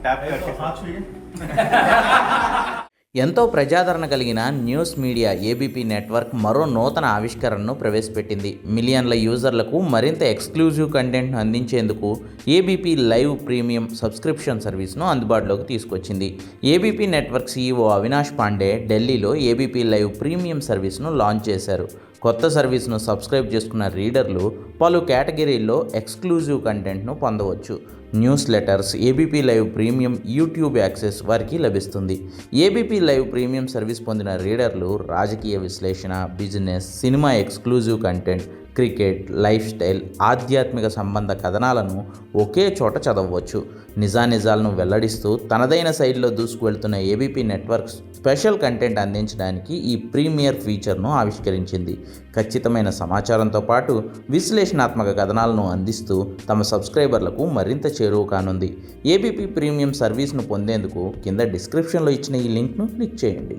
ఎంతో ప్రజాదరణ కలిగిన న్యూస్ మీడియా ఏబీపీ నెట్వర్క్ మరో నూతన ఆవిష్కరణను ప్రవేశపెట్టింది. మిలియన్ల యూజర్లకు మరింత ఎక్స్క్లూజివ్ కంటెంట్ను అందించేందుకు ఏబీపీ లైవ్ ప్రీమియం సబ్స్క్రిప్షన్ సర్వీస్ను అందుబాటులోకి తీసుకొచ్చింది. ABP network CEO Avinash Pandey ఢిల్లీలో ఏబీపీ లైవ్ ప్రీమియం సర్వీస్ను లాంచ్ చేశారు. కొత్త సర్వీస్ను సబ్స్క్రైబ్ చేసుకున్న రీడర్లు పలు కేటగిరీల్లో ఎక్స్క్లూజివ్ కంటెంట్ను పొందవచ్చు. Newsletters ABP live premium YouTube access వారికి లభిస్తుంది. ఏబీపీ లైవ్ ప్రీమియం సర్వీస్ పొందిన రీడర్లు రాజకీయ విశ్లేషణ business cinema exclusive content cricket lifestyle ఆధ్యాత్మిక సంబంధ కథనాలను ఒకే చోట చదవవచ్చు. నిజానిజాలను వెల్లడిస్తూ తనదైన శైలిలో దూసుకువెళ్తున్న ఏబీపీ నెట్వర్క్స్ స్పెషల్ కంటెంట్ అందించడానికి ఈ ప్రీమియర్ ఫీచర్ను ఆవిష్కరించింది. ఖచ్చితమైన సమాచారంతో పాటు విశ్లేషణాత్మక కథనాలను అందిస్తూ తమ సబ్స్క్రైబర్లకు మరింత చేరువ కానుంది. ఏబీపీ ప్రీమియం సర్వీస్ను పొందేందుకు కింద డిస్క్రిప్షన్లో ఇచ్చిన ఈ లింక్ను క్లిక్ చేయండి.